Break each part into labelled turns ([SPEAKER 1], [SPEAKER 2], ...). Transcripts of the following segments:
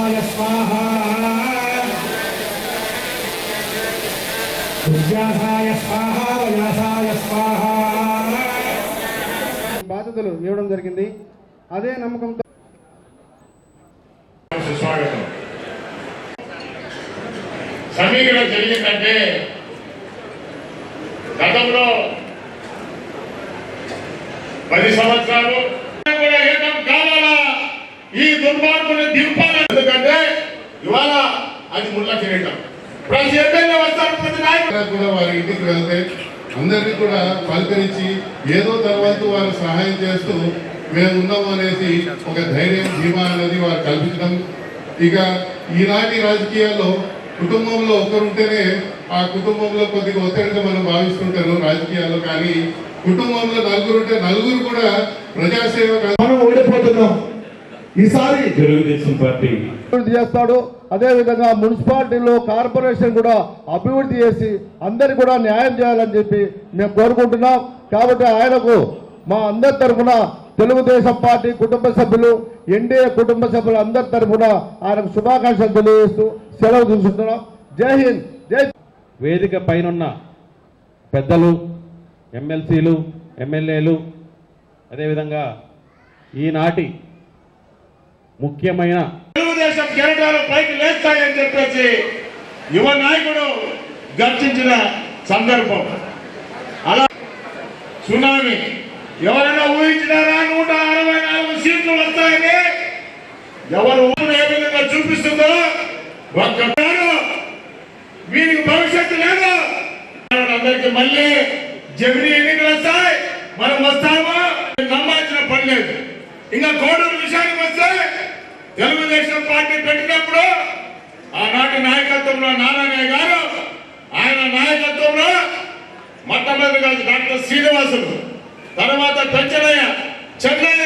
[SPEAKER 1] వాసారసాయ స్వాహా. ఉద్యాసాయ స్వాహా వయాసాయ స్వాహా.
[SPEAKER 2] బాధ్యతలు ఇవ్వడం జరిగింది. అదే నమ్మకంతో
[SPEAKER 3] సుస్వాగతం. సమీకరణ జరిగిందంటే గతంలో పది సంవత్సరాలు అది ముళ్ళ కిరీటం ప్రతి ఎమ్మెల్యే వస్తారు ప్రతి నాయకుడు.
[SPEAKER 4] కూడా వారి ఇంటికి వెళ్తే అందరినీ కూడా పలకరించి ఏదో తర్వాత వారు సహాయం చేస్తూ మేము ఉన్నాము అనేసి ఒక ధైర్యం ధీమా అనేది వారు కల్పించడం. ఇక ఈనాటి రాజకీయాల్లో కుటుంబంలో ఒకరుంటేనే ఆ కుటుంబంలో కొద్దిగా ఒత్తిడిగా మనం భావిస్తుంటారు రాజకీయాల్లో. కానీ కుటుంబంలో నలుగురు ఉంటే నలుగురు కూడా ప్రజాసేవ
[SPEAKER 5] మనం ఓడిపోతున్నాం. ఈసారి
[SPEAKER 6] తెలుగుదేశం పార్టీ
[SPEAKER 2] చేస్తాడు. అదేవిధంగా మున్సిపాలిటీలో కార్పొరేషన్ కూడా అభివృద్ధి చేసి అందరికి కూడా న్యాయం చేయాలని చెప్పి మేము కోరుకుంటున్నాం. కాబట్టి ఆయనకు మా అందరి తరఫున తెలుగుదేశం పార్టీ కుటుంబ సభ్యులు ఎన్డీఏ కుటుంబ సభ్యులు అందరి తరఫున ఆయనకు శుభాకాంక్షలు తెలియజేస్తూ సెలవు తీసుకుంటున్నాం. జై హింద్ జై
[SPEAKER 6] వేదిక పైనున్న పెద్దలు ఎమ్మెల్సీలు ఎమ్మెల్యేలు అదేవిధంగా ఈనాటి ముఖ్యమైన
[SPEAKER 3] తెలుగుదేశం కెరటాలు పైకి లేస్తాయని చెప్పేసి యువ నాయకుడు గర్జించిన సందర్భం. అలా సునామీ. ఎవరైనా ఊహించినారా? నూట అరవై నాలుగు సీట్లు వస్తాయని? ఎవరు ఏ విధంగా చూపిస్తుందో? ఒక్కడు వీరికి భవిష్యత్తు లేదు. అందరికి మళ్ళీ జమిని ఎన్నికలు వస్తాయి. మనం వస్తామా? నమ్మాల్సిన పని లేదు. ఇంకా కోడూరు విషయానికి వస్తే తెలుగుదేశం పార్టీ పెట్టినప్పుడు ఆనాటి నాయకత్వంలో నారాయణ గారు ఆయన నాయకత్వంలో మొట్టమొదటిగా డాక్టర్ శ్రీనివాసులు తర్వాత పెంచలయ్య చెన్నయ్య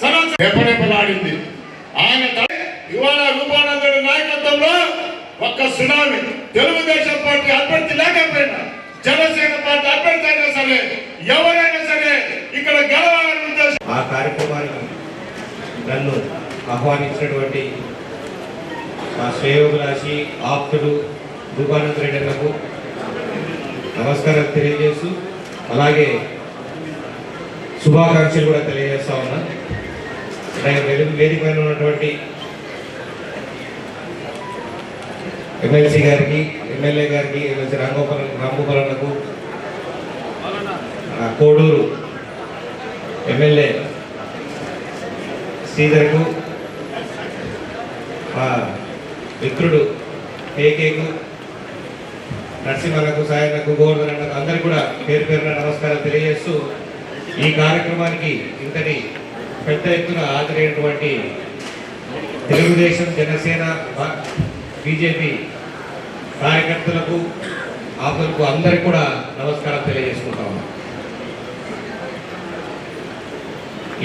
[SPEAKER 3] సరస్వ రెపరెపలాడింది ఆయన ఇవాళ రూపానందుడి నాయకత్వంలో ఒక్క సునామీ. తెలుగుదేశం పార్టీ అభ్యర్థి లేకపోయినా జనసేన పార్టీ అభ్యర్థి అయినా సరే ఎవరైనా సరే ఇక్కడ గెలవాలని ఉద్దేశం
[SPEAKER 7] ఆ కార్యక్రమానికి నన్ను ఆహ్వానించినటువంటి మా శ్రేయోభిలాషి ఆప్తుడు రూపానంద రెడ్డిలకు నమస్కారం తెలియజేస్తూ అలాగే శుభాకాంక్షలు కూడా తెలియజేస్తా ఉన్నా. వెలుగు వేదిక పైన ఉన్నటువంటి ఎమ్మెల్సీ గారికి ఎమ్మెల్యే గారికి ఎమ్మెల్సీ రామగోపాల రామగోపాలకు కోడూరు ఎమ్మెల్యే శ్రీధర్కు మా మిత్రుడు కేకేకు నరసింహకు సాయనకు గోవర్ధన్ అన్నకు అందరికీ కూడా పేరు పేరున నమస్కారం తెలియజేస్తూ ఈ కార్యక్రమానికి ఇంతటి పెద్ద ఎత్తున హాజరైనటువంటి తెలుగుదేశం జనసేన బీజేపీ కార్యకర్తలకు ఆపలకు అందరికి కూడా నమస్కారం తెలియజేసుకుంటాము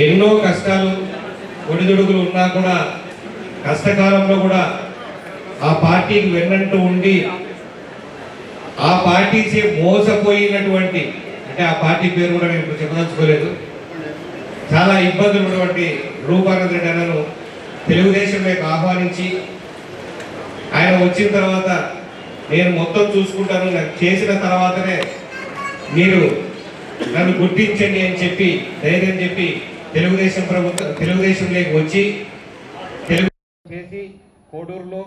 [SPEAKER 7] ఎన్నో కష్టాలు ఒడిదుడుకులు ఉన్నా కూడా కష్టకాలంలో కూడా ఆ పార్టీకి వెన్నంటూ ఉండి ఆ పార్టీ చే మోసపోయినటువంటి అంటే ఆ పార్టీ పేరు కూడా నేను చెప్పదలుచుకోలేదు చాలా ఇబ్బందులు ఉన్నటువంటి రూపానంద రెడ్డి అన్నను తెలుగుదేశంలోకి ఆహ్వానించి ఆయన వచ్చిన తర్వాత నేను మొత్తం చూసుకుంటాను నాకు చేసిన తర్వాతనే మీరు నన్ను గుర్తించండి అని చెప్పి ధైర్యం చెప్పి తెలుగుదేశం ప్రభుత్వం తెలుగుదేశంలోకి వచ్చి
[SPEAKER 2] చేసి కోడూరులో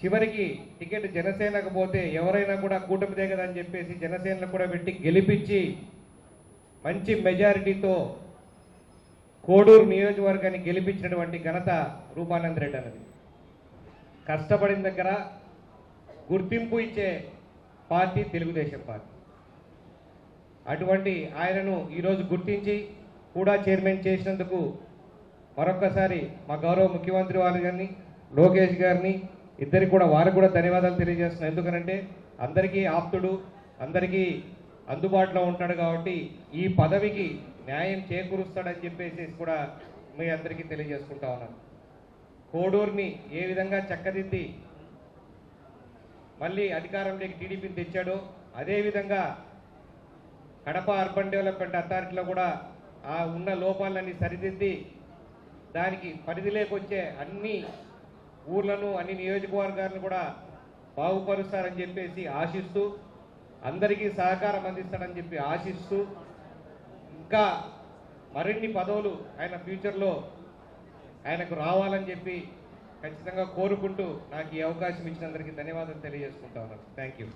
[SPEAKER 2] చివరికి టికెట్ జనసేనకు పోతే ఎవరైనా కూడా కూటమిదే కదా అని చెప్పేసి జనసేనకు కూడా పెట్టి గెలిపించి మంచి మెజారిటీతో కోడూరు నియోజకవర్గాన్ని గెలిపించినటువంటి ఘనత రూపానంద రెడ్డి అన్నది. కష్టపడిన దగ్గర గుర్తింపు ఇచ్చే పార్టీ తెలుగుదేశం పార్టీ. అటువంటి ఆయనను ఈరోజు గుర్తించి కూడా చైర్మన్ చేసినందుకు మరొక్కసారి మా గౌరవ ముఖ్యమంత్రి వారి గారిని లోకేష్ గారిని
[SPEAKER 7] ఇద్దరికి కూడా వారికి కూడా ధన్యవాదాలు తెలియజేస్తున్నాను. ఎందుకనంటే అందరికీ ఆప్తుడు అందరికీ అందుబాటులో ఉంటాడు కాబట్టి ఈ పదవికి న్యాయం చేకూరుస్తాడని చెప్పేసి కూడా మీ అందరికీ తెలియజేసుకుంటా ఉన్నాను. కోడూరుని ఏ విధంగా చక్కదిద్ది మళ్ళీ అధికారంలోకి టీడీపీని తెచ్చాడో అదేవిధంగా కడప అర్బన్ డెవలప్మెంట్ అథారిటీలో కూడా ఆ ఉన్న లోపాలన్నీ సరిదిద్ది దానికి పరిధిలోకి వచ్చే అన్ని ఊర్లను అన్ని నియోజకవర్గాలను కూడా బాగుపరుస్తారని చెప్పేసి ఆశిస్తూ అందరికీ సహకారం అందిస్తాడని చెప్పి ఆశిస్తూ ఇంకా మరిన్ని పదవులు ఆయన ఫ్యూచర్లో ఆయనకు రావాలని చెప్పి ఖచ్చితంగా కోరుకుంటూ నాకు ఈ అవకాశం ఇచ్చినందరికీ ధన్యవాదాలు తెలియజేసుకుంటా ఉన్నాను. Thank you